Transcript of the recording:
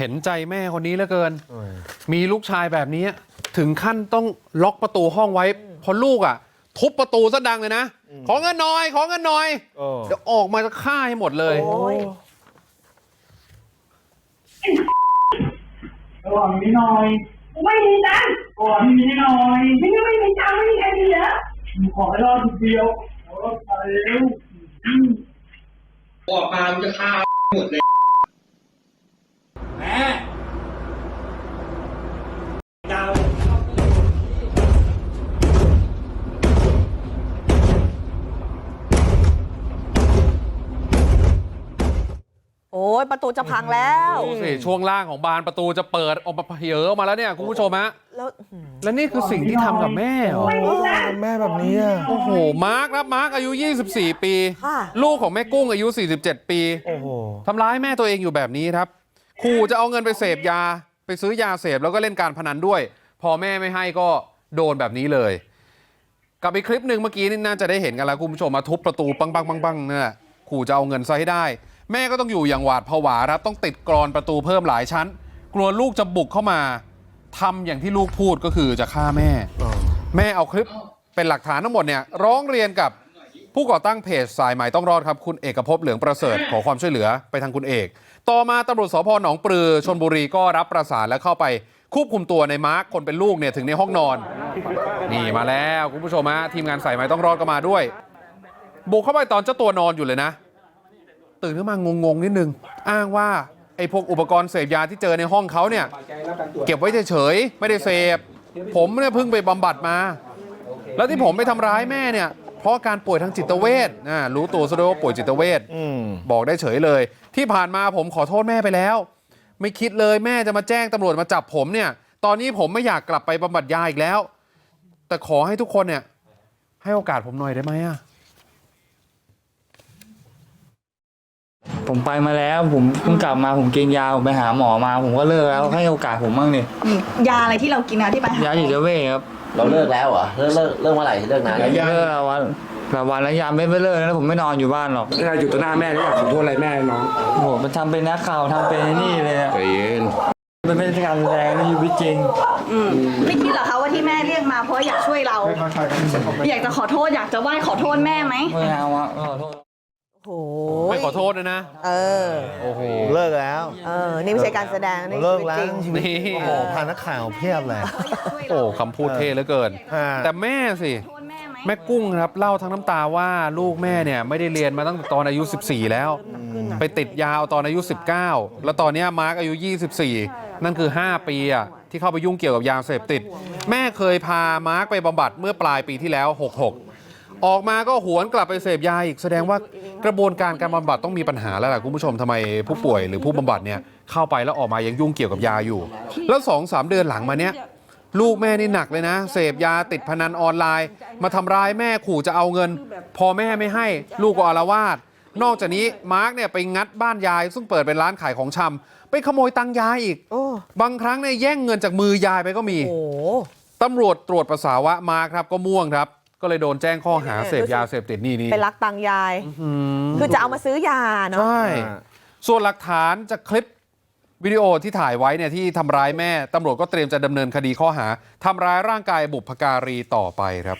เห็นใจแม่คนนี้เหลือเกิน มีลูกชายแบบนี้ถึงขั้นต้องล็อกประตูห้องไว้เพราะลูกอะ ทุบประตูซะดังเลยนะ ขอเงินหน่อย ขอเงินหน่อยเออเดี๋ยวออกมาจะฆ่าให้หมดเลยโอ้ยระหว่างนี้หน่อยไม่มีตังค์ก่อนนี้หน่อยไม่ไม่มีตังค์ไม่มีใครมีเหรอขอให้รอดทีเดียวขอรอดไปเร็วออกมามันจะฆ่าหมดเลยแม่ ดาวโอ้ยประตูจะพังแล้ว ดูสิช่วงล่างของบานประตูจะเปิดออกมาเยอะออกมาแล้วเนี่ยคุณผู้ชมฮะแล้วหืมและนี่คือสิ่งที่ทำกับแม่เหรอโอ้แม่แบบนี้อะ โอ้โหมาร์คครับมาร์คอายุ 24 ปี ค่ะ ลูกของแม่กุ้งอายุ 47 ปีโอ้โห ทำร้ายแม่ตัวเองอยู่แบบนี้ครับ ขู่จะเอาเงินไปเสพยาไปซื้อยาเสพแล้วก็เล่นการพนันด้วยพอแม่ไม่ให้ก็โดนแบบนี้เลยกับอีกคลิปหนึ่งเมื่อกี้นี่น่าจะได้เห็นกันแล้วคุณผู้ชมมาทุบประตูปังปังปังปังเนี่ยขู่จะเอาเงินซะให้ได้ แม่ก็ต้องอยู่อย่างหวาดผวาครับต้องติดกรอนประตูเพิ่มหลายชั้น กลัวลูกจะบุกเข้ามาทำอย่างที่ลูกพูดก็คือจะฆ่าแม่ แม่เอาคลิปเป็นหลักฐานทั้งหมดเนี่ยร้องเรียนกับ ผู้ก่อตั้งเพจสายใหม่ต้องรอดครับคุณเอกภพเหลืองประเสริฐขอความช่วยเหลือไปทางคุณเอก ต่อมาตำรวจสพหนองปลือชนบุรีก็รับประสานและเข้าไปควบคุมตัวในมาร์คคนเป็นลูกเนี่ยถึงในห้องนอน นี่มาแล้วคุณผู้ชมฮะทีมงานสายใหม่ต้องรอดก็มาด้วย บุกเข้าไปตอนเจ้าตัวนอนอยู่เลยนะ ตื่นขึ้นมางงๆนิดนึง อ้างว่าไอ้พวกอุปกรณ์เสพยาที่เจอในห้องเขาเนี่ย เก็บไว้เฉยๆไม่ได้เสพ ผมเนี่ยเพิ่งไปบำบัดมา แล้วที่ผมไปทำร้ายแม่เนี่ย เพราะอาการป่วยทางจิตเวชนะรู้ตัวซะด้วยว่าป่วยจิตเวชอืมบอกได้เฉยเลย ที่ผ่านมาผมขอโทษแม่ไปแล้ว ไม่คิดเลยแม่จะมาแจ้งตำรวจมาจับผมเนี่ย ตอนนี้ผมไม่อยากกลับไปบำบัดยาอีกแล้ว แต่ขอให้ทุกคนเนี่ยให้โอกาสผมหน่อยได้ไหมอะ ผมไปมาแล้ว ผมเพิ่งกลับมาผมกินยาผมไปหาหมอมา ผมก็เลิกแล้วให้โอกาสผมบ้างนี่ยาอะไรที่เรากินนะที่ไปหายาจิตเวชครับเราเลิกแล้วเหรอเลิกเลิกเลิกเมื่อไหร่เลิกนานเลิกแล้ววันแต่วันแล้วยาไม่ไปเลิกแล้วผมไม่นอนอยู่บ้านหรอกเวลาอยู่ต่อหน้าแม่แล้วอยากขอโทษอะไรแม่น้องโอ้โหมันทำเป็นนักข่าวทำเป็นไอ้นี่เลยอะใจเย็น มันไม่ใช่การแสดงในชีวิตจริง อืมไม่คิดเหรอคะว่าที่แม่เรียกมาเพราะอยากช่วยเรา อยากจะขอโทษอยากจะไหว้ขอโทษแม่ไหม ไม่เอาอะขอโทษ โอ้โหไม่ขอโทษนะนะ เออ โอ้โห เลิกแล้วเออ นี่ไม่ใช่การแสดงนี่เลิกชีวิตแล้วจริง ชีวิตนี่ โอ้โหพานักข่าวเพียบเลย โอ้คำพูดเท่เหลือเกินฮะแต่แม่สิโทษแม่ไหมแม่กุ้งครับเล่าทั้งน้ำตาว่าลูกแม่เนี่ยไม่ได้เรียนมาตั้งแต่ตอนอายุ 14 แล้ว ไปติดยาวตอนอายุ 19 แล้วตอนเนี้ยมาร์กอายุ 24 นั่นคือ 5 ปีอะที่เข้าไปยุ่งเกี่ยวกับยาเสพติด แม่เคยพามาร์กไปบำบัดเมื่อปลายปีที่แล้ว 66 ออกมาก็หวนกลับไปเสพยาอีกแสดงว่ากระบวนการการบำบัดต้องมีปัญหาแล้วล่ะคุณผู้ชมทำไมผู้ป่วยหรือผู้บำบัดเนี่ยเข้าไปแล้วออกมายังยุ่งเกี่ยวกับยาอยู่ แล้วสองสามเดือนหลังมาเนี้ยลูกแม่นี่หนักเลยนะ เสพยาติดพนันออนไลน์ มาทำร้ายแม่ขู่จะเอาเงิน พอแม่ไม่ให้ลูกก็อารวาสนอกจากนี้มาร์กเนี่ยไปงัดบ้านยาย ซึ่งเปิดเป็นร้านขายของชำไปขโมยตังยายอีกอบางครั้งเนี่ยแย่งเงินจากมือยายไปก็มีตำรวจตรวจปัสสาวะมาร์คครับก็ม่วงครับ ก็เลยโดนแจ้งข้อหาเสพยาเสพติดนี่นี่ไปลักตังค์ยาย คือจะเอามาซื้อยาเนาะใช่ส่วนหลักฐานจากคลิปวิดีโอที่ถ่ายไว้เนี่ยที่ทำร้ายแม่ตำรวจก็เตรียมจะดำเนินคดีข้อหาทำร้ายร่างกายบุพการีต่อไปครับ